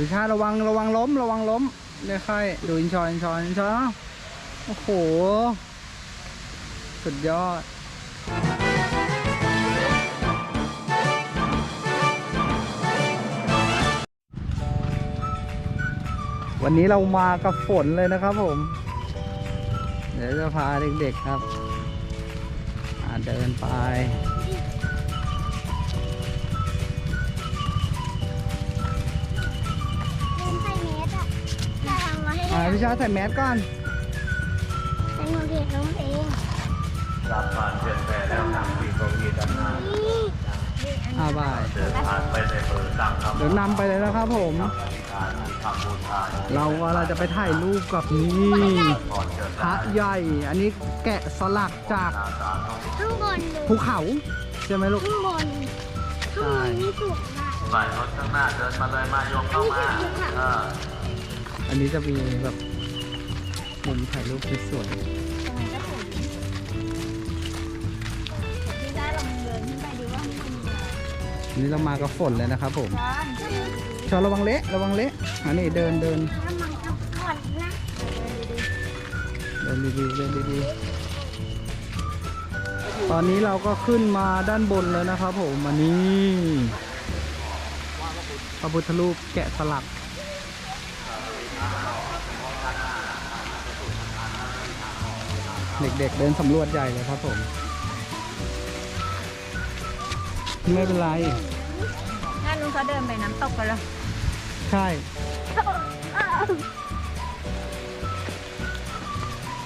วิชาระวังระวังล้มระวังล้มเนี่ยค่อยดูอินชอนอินชอนอินชอนโอ้โห สุดยอดวันนี้เรามากับฝนเลยนะครับผม เดี๋ยวจะพาเด็กๆครับเดินไป พี่ชาใส่แมสก่อนเป็นโมเดลน้องเองรับการเปลี่ยนแปลงแล้วนำปีโกกีด้านหน้านี่อ่าบายเดินผ่านไปในเบอร์สั่งคำเดี๋ยวนำไปเลยนะครับผมอธิษฐานมีคำบูชาเราว่าเราจะไปถ่ายรูปกับนี่ก่อนเดินพระใหญ่ อันนี้แกะสลักจากหน้าตาต้องข้างบนเลยภูเขาใช่ไหมลูกข้างบนข้างบนนี่สุกมากฝ่ายรถข้างหน้าเดินมาเลยมาโยมเข้ามาเอออันนี้จะมีแบบมุมถ่ายรูปสวยพี่ได้ลองเดินขึ้นไปดูว่ามันเป็นยังไงๆอันนี้เรามากับฝนเลยนะครับผมชอระวังเละระวังเละอันนี้เดินเดินถ้ามันกับก่อนนะเดินดีๆเดินดีๆตอนนี้เราก็ขึ้นมาด้านบนแล้วนะครับผมอันนี้พระพุทธรูปแกะสลัก เด็กๆเดินสำรวจใหญ่เลยครับผม ไม่เป็นไรถ้าลุงเขาเดินไปน้ำตกกันแล้ว ใช่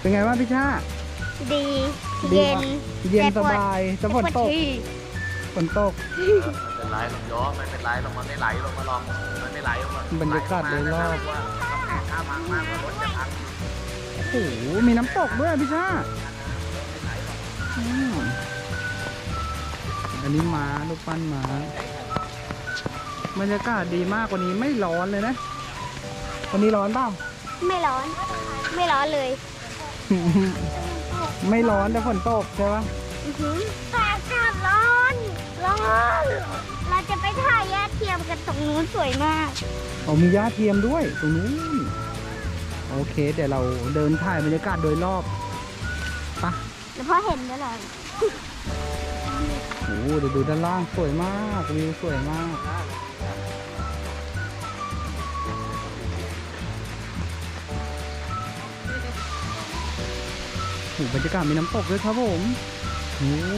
เป็นไงบ้างพี่ชาดีดี เย็น เย็นแต่สปวดบายจะฝนตกแต่ปวดที่ฝนตกไม่เป็นไรลงย้อมไม่เป็นไรลงมาไม่ไหลลงมาลองมันไม่ไหลลงมาบรรยากาศโดยรอบ โอ้โห มีน้ำตกด้วยพี่ชาอืมอันนี้ม้าลูกปั้นม้าบรรยากาศดีมากกว่านี้ไม่ร้อนเลยนะ วันนี้ร้อนเปล่า ไม่ร้อน ไม่ร้อนเลย ไม่ร้อนแต่ฝนตกใช่ปะอื้อหือแต่อากาศร้อน ร้อน เราจะไปถ่ายยาเทียมกันตรงนู้นสวยมาก เอามีหญ้าเทียมด้วยตรงนู้น โอเค เดี๋ยวเราเดินถ่ายบรรยากาศโดยรอบไปะแล้วพ่อเห็นด้วยเหรอโอ้โหเดี๋ยวดูด้านล่างสวยมากวิวสวยมากโอ้โหบรรยากาศมีน้ำตกด้วยครับผมโอ้โห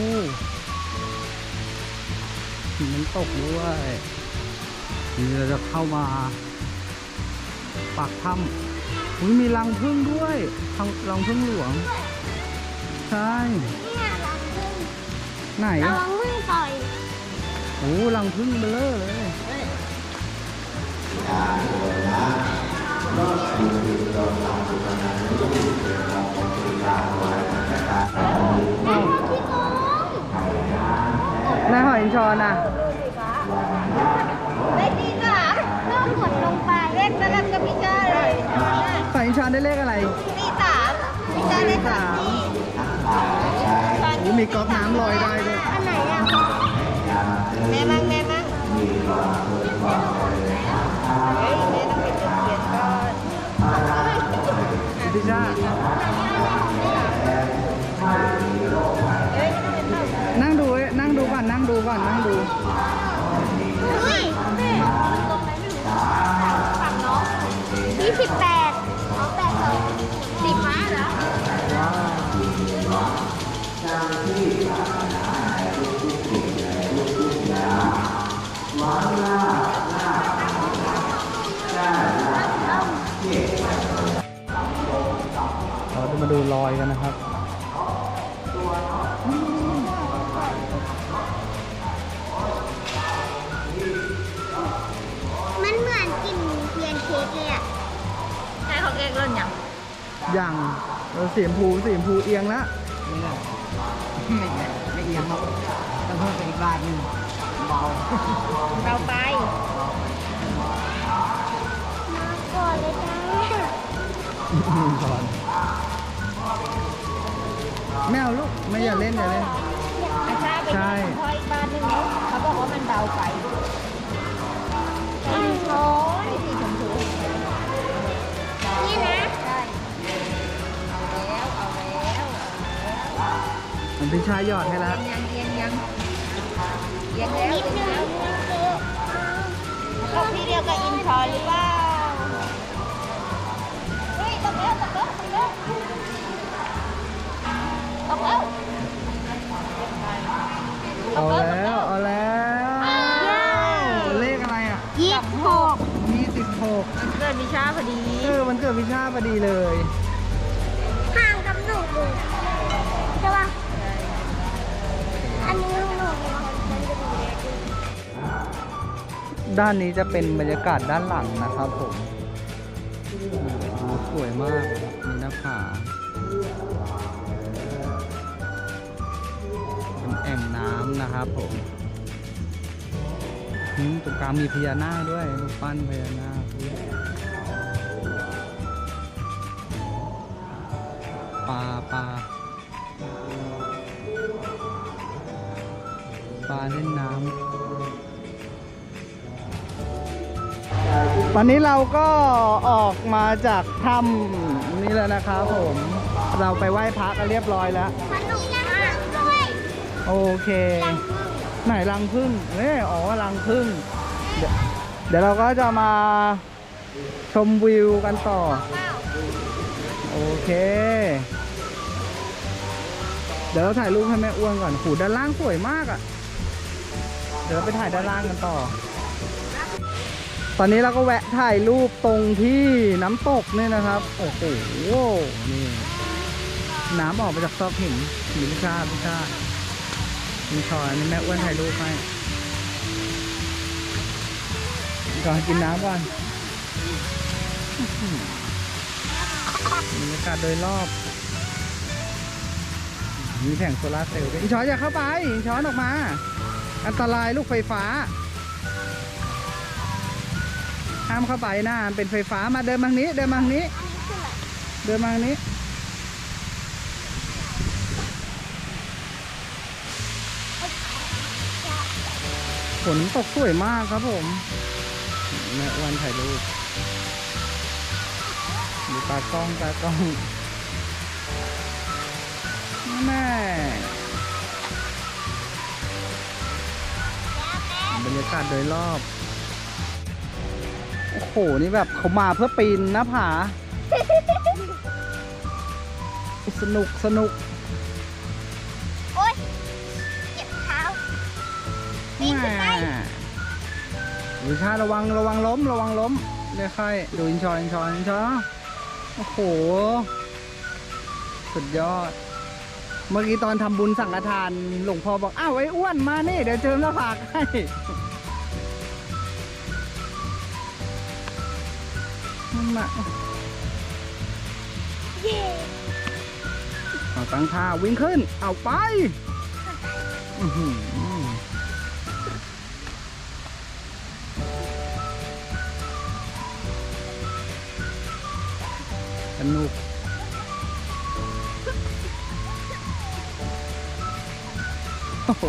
มีน้ำตกด้วยนี่เราจะเข้ามาปากถ้ำ อุ้ยมีรังผึ้งด้วยรังรังผึ้งหลวง ใช่เนี่ยรังพึ่งไหนระวังพึ่งต่อยโอ้รังผึ้งเบลอเลยนายหอยอินชอนอะ ไม่ดีจ้ะเริ่มกดลงไปเล่นแล้ว นชอนได้เลขอะไรตีสามพี่เจ้าได้สามที่โอ้มีก๊อกน้ำลอยได้ด้วยอันไหนอะแม่มั่งแม่มั่งเฮ้ยแม่ต้องไปจุดเทียนก่อนพี่ชานั่งดูเว้ยนั่งดูก่อนนั่งดูก่อนนั่งดูเฮ้ยยี่สิบแปด มาดูรอยกันนะครับมันเหมือนกลิ่นเทียนเค้กเลยอะใช่เขาเรียกเล่นยังอย่างเออสีชมพูสีชมพูเอียงแล้วไม่ไม่เอียงครับต้องเพิ่มไปอีกบาทหนึงเบาเราไปมาก่อนเลยจ้า ก่อน ไม่เอาลูกไม่อยากเล่นอย่าเล่น ใช่ไปอีกบ้านนึงเนาะเขาบอกว่ามันเบาไปร้อยสีชมพูนี่นะ ใช่ เอาแล้ว เอาแล้วมันเป็นชายหยอดให้แล้วยังยังยังยังแล้วนิดนึงตกที่เดียวกับอินทอหรือเปล่า เฮ้ยตกแล้วตกแล้วตกแล้ว ตกแล้วเอาแล้วเอาแล้วเลขอะไรอะยี่สิบหกยี่สิบหกมันเกิดวิชาพอดีเออมันเกิดพิชาพอดีเลยห่างกับหนูเลยใช่ป่ะอันนี้หนูมันจะมีเลขด้วยด้านนี้จะเป็นบรรยากาศด้านหลังนะครับผมโอ้โหสวยมากมีหน้าผา อ่งน้ำนะครับผมตรงกลางมีพญานาคด้วยรูปปั้นพญานาคปลาปลาปลาเล่นน้ำตอนนี้เราก็ออกมาจากถ้ำนี่แล้วนะครับผม เราไปไหว้พระกันเรียบร้อยแล้ว โอเค ไหนรังพึ่งเนี่ยอ๋อรังพึ่งเดี๋ยวเดี๋ยวเราก็จะมาชมวิวกันต่อ โอเค เดี๋ยวเราถ่ายรูปให้แม่อ้วนก่อนหูด้านล่างสวยมากอะ่ะ เดี๋ยวเราไปถ่ายด้านล่างกันต่อ ตอนนี้เราก็แวะถ่ายรูปตรงที่น้ำตกเนี่ยนะครับ โอ้โห นี่ น้ำออกมาจากซอกหินหินชาพิชา มีชอยนี่แม่อ้วนถ่ายรูปให้ก่อนกินน้ำก่อนอื้อหือบรรยากาศโดยรอบ มีแผงโซลาร์เซลล์ด้วยอีช้อนอย่าเข้าไปอีช้อนออกมา อันตรายลูกไฟฟ้า ห้ามเข้าไปนะเป็นไฟฟ้ามาเดินมางนี้ เดินมางนี้ เดินมางนี้ นตกสวยมากครับผมแม่อ้วนถ่ายรูปดูตากล้องตากล้องแม่บรรยากาศโดยรอบ โอ้โห นี่แบบเขามาเพื่อปีนหน้าผา สนุกสนุกโอ๊ยเจ็บเท้าปีนขึ้นไป ดูชาระวังระวังล้มระวังล้มเลยค่อยดูอินชออินชออินชอโอ้โห สุดยอด เมื่อกี้ตอนทำบุญสังฆทานหลวงพ่อบอก อ้าวไอ้อ้วนมานี่ เดี๋ยวเจิมหน้าผากให้นั่นน่ะเอาตั้งท่าวิ่งขึ้น เอาไป อื สนุกโอ้โห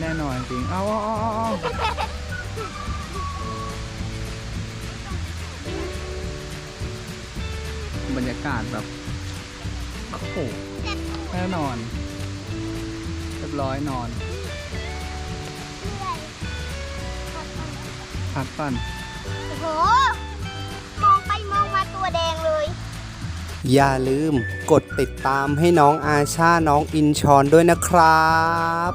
แน่นอนจริงเอาเอาเอาเอาเอาบรรยากาศแบบ โอ้โห แน่นอน เรียบร้อยนอน พักก่อนโอ้โห แดงเลย อย่าลืมกดติดตามให้น้องอาชาน้องอินชอนด้วยนะครับ